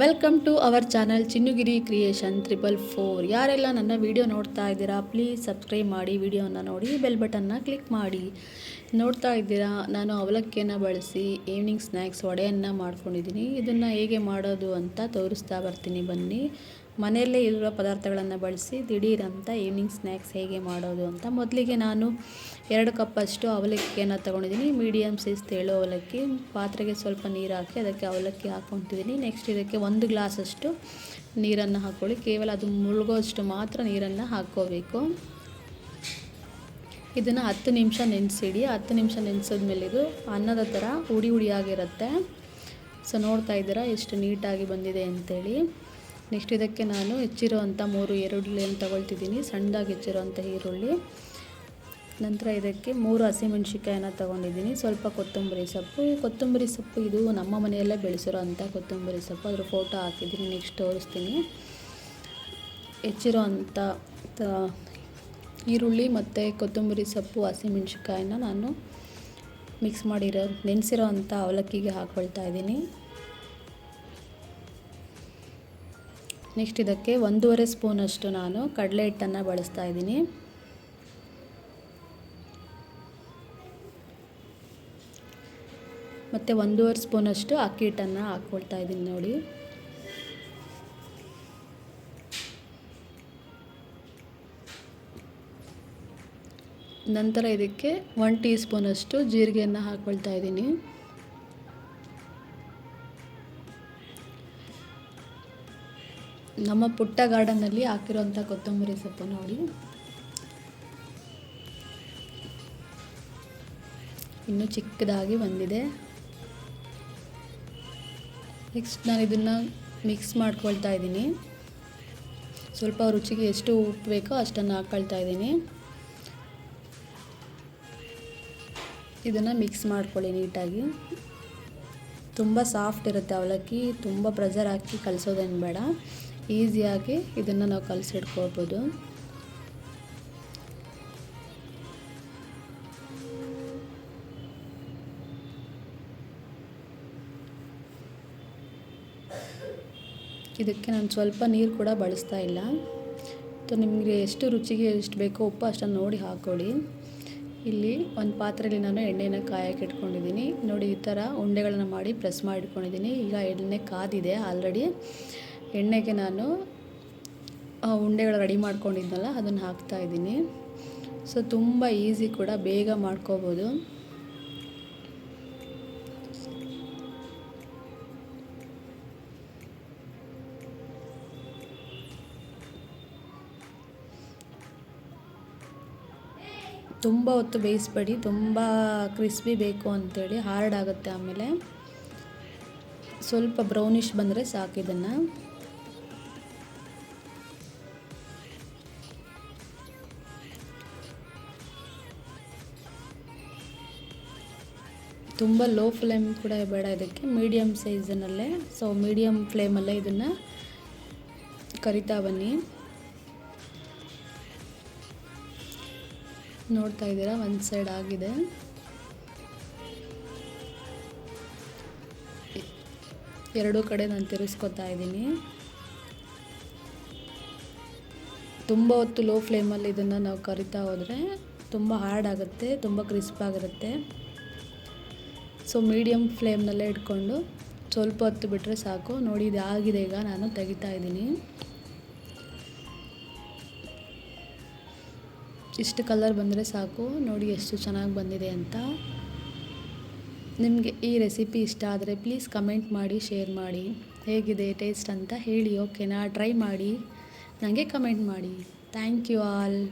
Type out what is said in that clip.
Welcome to our channel Chinnugiri creation triple four ಯಾರೆಲ್ಲ ನನ್ನ video ನೋಡ್ತಾ ಇದ್ದೀರಾ ಪ್ಲೀಸ್ ಸಬ್ಸ್ಕ್ರೈಬ್ ಮಾಡಿ ವಿಡಿಯೋನ ನೋಡಿ ಬೆಲ್ ಬಟನ್ನ ಕ್ಲಿಕ್ ಮಾಡಿ. ನೋಡ್ತಾ ಇದ್ದೀರಾ, ನಾನು ಅವಲಕ್ಕಿಯನ್ನು ಬಳಸಿ ಈವ್ನಿಂಗ್ ಸ್ನ್ಯಾಕ್ಸ್ ವಡೆಯನ್ನು ಮಾಡ್ಕೊಂಡಿದ್ದೀನಿ. ಇದನ್ನು ಹೇಗೆ ಮಾಡೋದು ಅಂತ ತೋರಿಸ್ತಾ ಬರ್ತೀನಿ, ಬನ್ನಿ. ಮನೆಯಲ್ಲೇ ಇರುವ ಪದಾರ್ಥಗಳನ್ನು ಬಳಸಿ ದಿಢೀರಂತ ಈವ್ನಿಂಗ್ ಸ್ನ್ಯಾಕ್ಸ್ ಹೇಗೆ ಮಾಡೋದು ಅಂತ ಮೊದಲಿಗೆ ನಾನು ಎರಡು ಕಪ್ಪಷ್ಟು ಅವಲಕ್ಕಿಯನ್ನು ತೊಗೊಂಡಿದ್ದೀನಿ. ಮೀಡಿಯಮ್ ಸೈಜ್ ತೇಳು ಅವಲಕ್ಕಿ, ಪಾತ್ರೆಗೆ ಸ್ವಲ್ಪ ನೀರು ಹಾಕಿ ಅದಕ್ಕೆ ಅವಲಕ್ಕಿ ಹಾಕ್ಕೊತಿದ್ದೀನಿ ನೆಕ್ಸ್ಟ್ ಇದಕ್ಕೆ ಒಂದು ಗ್ಲಾಸಷ್ಟು ನೀರನ್ನು ಹಾಕ್ಕೊಳ್ಳಿ ಕೇವಲ ಅದು ಮುಳುಗೋಷ್ಟು ಮಾತ್ರ ನೀರನ್ನು ಹಾಕ್ಕೋಬೇಕು. ಇದನ್ನು ಹತ್ತು ನಿಮಿಷ ನೆನೆಸಿಡಿ. ಹತ್ತು ನಿಮಿಷ ನೆನೆಸಿದ್ಮೇಲೆ ಇದು ಅನ್ನದ ಥರ ಹುಡಿ ಹುಡಿಯಾಗಿರುತ್ತೆ. ಸೊ ನೋಡ್ತಾ ಇದ್ದೀರಾ ಎಷ್ಟು ನೀಟಾಗಿ ಬಂದಿದೆ ಅಂತೇಳಿ. ನೆಕ್ಸ್ಟ್ ಇದಕ್ಕೆ ನಾನು ಹೆಚ್ಚಿರೋವಂಥ ಮೂರು ಈರುಳ್ಳಿಯನ್ನು ತಗೊಳ್ತಿದ್ದೀನಿ, ಸಣ್ಣದಾಗಿ ಹೆಚ್ಚಿರೋವಂಥ ಈರುಳ್ಳಿ. ನಂತರ ಇದಕ್ಕೆ ಮೂರು ಹಸಿಮೆಣ್ಸಿಕಾಯನ್ನು ತೊಗೊಂಡಿದ್ದೀನಿ, ಸ್ವಲ್ಪ ಕೊತ್ತಂಬರಿ ಸೊಪ್ಪು. ಕೊತ್ತಂಬರಿ ಸೊಪ್ಪು ಇದು ನಮ್ಮ ಮನೆಯಲ್ಲೇ ಬೆಳೆಸಿರೋ ಅಂಥ ಕೊತ್ತಂಬರಿ ಸೊಪ್ಪು. ಅದ್ರ ಫೋಟೋ ಹಾಕಿದ್ದೀನಿ, ನೆಕ್ಸ್ಟ್ ತೋರಿಸ್ತೀನಿ. ಹೆಚ್ಚಿರೋ ಅಂಥ ಈರುಳ್ಳಿ ಮತ್ತು ಕೊತ್ತಂಬರಿ ಸೊಪ್ಪು ಹಸಿಮೆಣ್ಸಿಕಾಯಿನ ನಾನು ಮಿಕ್ಸ್ ಮಾಡಿರೋ ನೆನೆಸಿರೋ ಅಂಥ ಅವಲಕ್ಕಿಗೆ ಹಾಕ್ಕೊಳ್ತಾ ಇದ್ದೀನಿ. ನೆಕ್ಸ್ಟ್ ಇದಕ್ಕೆ ಒಂದೂವರೆ ಸ್ಪೂನಷ್ಟು ನಾನು ಕಡಲೆ ಹಿಟ್ಟನ್ನು ಬಳಸ್ತಾ ಇದ್ದೀನಿ. ಮತ್ತು ಒಂದೂವರೆ ಸ್ಪೂನಷ್ಟು ಅಕ್ಕಿ ಹಿಟ್ಟನ್ನು ಹಾಕ್ಕೊಳ್ತಾ ಇದ್ದೀನಿ ನೋಡಿ. ನಂತರ ಇದಕ್ಕೆ ಒನ್ ಟೀ ಸ್ಪೂನಷ್ಟು ಜೀರಿಗೆಯನ್ನು ಹಾಕ್ಕೊಳ್ತಾ ಇದ್ದೀನಿ. ನಮ್ಮ ಪುಟ್ಟ ಗಾರ್ಡನ್ನಲ್ಲಿ ಹಾಕಿರೋಂಥ ಕೊತ್ತಂಬರಿ ಸೊಪ್ಪು ನೋಡಿ. ಇನ್ನೂ ಚಿಕ್ಕದಾಗಿ ಬಂದಿದೆ. ನೆಕ್ಸ್ಟ್ ನಾನು ಇದನ್ನು ಮಿಕ್ಸ್ ಮಾಡ್ಕೊಳ್ತಾ ಇದ್ದೀನಿ. ಸ್ವಲ್ಪ ರುಚಿಗೆ ಎಷ್ಟು ಉಪ್ಪು ಬೇಕೋ ಅಷ್ಟನ್ನು ಹಾಕ್ಕೊಳ್ತಾ ಇದ್ದೀನಿ. ಇದನ್ನು ಮಿಕ್ಸ್ ಮಾಡ್ಕೊಳ್ಳಿ ನೀಟಾಗಿ. ತುಂಬ ಸಾಫ್ಟ್ ಇರುತ್ತೆ ಅವಲಕ್ಕಿ, ತುಂಬ ಪ್ರೆಸರ್ ಹಾಕಿ ಕಲಿಸೋದೇನು ಬೇಡ. ಈಸಿಯಾಗಿ ಇದನ್ನು ನಾವು ಕಲಸಿಡ್ಕೋಬೋದು ಇದಕ್ಕೆ ನಾನು ಸ್ವಲ್ಪ ನೀರು ಕೂಡ ಬಳಸ್ತಾ ಇಲ್ಲ. ಸೊ, ನಿಮಗೆ ಎಷ್ಟು ರುಚಿಗೆ ಎಷ್ಟು ಬೇಕೋ ಉಪ್ಪು ಅಷ್ಟನ್ನು ನೋಡಿ ಹಾಕ್ಕೊಳ್ಳಿ ಇಲ್ಲಿ ಒಂದು ಪಾತ್ರೆಯಲ್ಲಿ ನಾನು ಎಣ್ಣೆನ ಕಾಯಕ್ಕೆ ಇಟ್ಕೊಂಡಿದ್ದೀನಿ. ನೋಡಿ ಈ ಥರ ಉಂಡೆಗಳನ್ನು ಮಾಡಿ ಪ್ರೆಸ್ ಮಾಡಿ ಇಟ್ಕೊಂಡಿದ್ದೀನಿ ಈಗ ಎಣ್ಣೆ ಕಾದಿದೆ ಆಲ್ರೆಡಿ. ಎಣ್ಣೆಗೆ ನಾನು ಉಂಡೆಗಳು ರೆಡಿ ಮಾಡ್ಕೊಂಡಿದ್ದಲ್ಲ, ಅದನ್ನು ಹಾಕ್ತಾ ಇದ್ದೀನಿ. ಸೊ ತುಂಬ ಈಸಿ ಕೂಡ, ಬೇಗ ಮಾಡ್ಕೋಬೋದು. ತುಂಬ ಹೊತ್ತು ಬೇಯಿಸ್ಬೇಡಿ, ತುಂಬ ಕ್ರಿಸ್ಪಿ ಬೇಕು ಅಂಥೇಳಿ ಹಾರ್ಡ್ ಆಗುತ್ತೆ ಆಮೇಲೆ. ಸ್ವಲ್ಪ ಬ್ರೌನಿಷ್ ಬಂದರೆ ಸಾಕು ಇದನ್ನು. ತುಂಬ ಲೋ ಫ್ಲೇಮ್ ಕೂಡ ಬೇಡ ಇದಕ್ಕೆ. ಮೀಡಿಯಮ್ ಸೈಜನಲ್ಲೇ ಸೊ ಮೀಡಿಯಮ್ ಫ್ಲೇಮಲ್ಲೇ ಇದನ್ನು ಕರಿತಾ ಬನ್ನಿ. ನೋಡ್ತಾ ಇದ್ದೀರಾ? ಒಂದು ಸೈಡ್ ಆಗಿದೆ. ಎರಡೂ ಕಡೆ ನಾನು ತಿರುಸ್ಕೊತಾ ಇದ್ದೀನಿ. ತುಂಬ ಹೊತ್ತು ಲೋ ಫ್ಲೇಮಲ್ಲಿ ಇದನ್ನು ನಾವು ಕರಿತಾ ಹೋದರೆ ತುಂಬ ಹಾರ್ಡ್ ಆಗುತ್ತೆ, ತುಂಬ ಕ್ರಿಸ್ಪ್ ಆಗಿರುತ್ತೆ ಸೊ ಮೀಡಿಯಮ್ ಫ್ಲೇಮ್ನಲ್ಲೇ ಇಟ್ಕೊಂಡು ಸ್ವಲ್ಪ ಹೊತ್ತು ಬಿಟ್ಟರೆ ಸಾಕು. ನೋಡಿ, ಇದು ಆಗಿದೆ ಈಗ. ನಾನು ತೆಗಿತಾ ಇದ್ದೀನಿ. ಇಷ್ಟು ಕಲರ್ ಬಂದರೆ ಸಾಕು. ನೋಡಿ, ಎಷ್ಟು ಚೆನ್ನಾಗಿ ಬಂದಿದೆ ಅಂತ. ನಿಮಗೆ ಈ ರೆಸಿಪಿ ಇಷ್ಟ ಆದರೆ ಪ್ಲೀಸ್ ಕಮೆಂಟ್ ಮಾಡಿ ಶೇರ್ ಮಾಡಿ. ಹೇಗಿದೆ ಟೇಸ್ಟ್ ಅಂತ ಹೇಳಿ. ಓಕೆನಾ ಟ್ರೈ ಮಾಡಿ. ನನಗೆ ಕಮೆಂಟ್ ಮಾಡಿ. Thank you all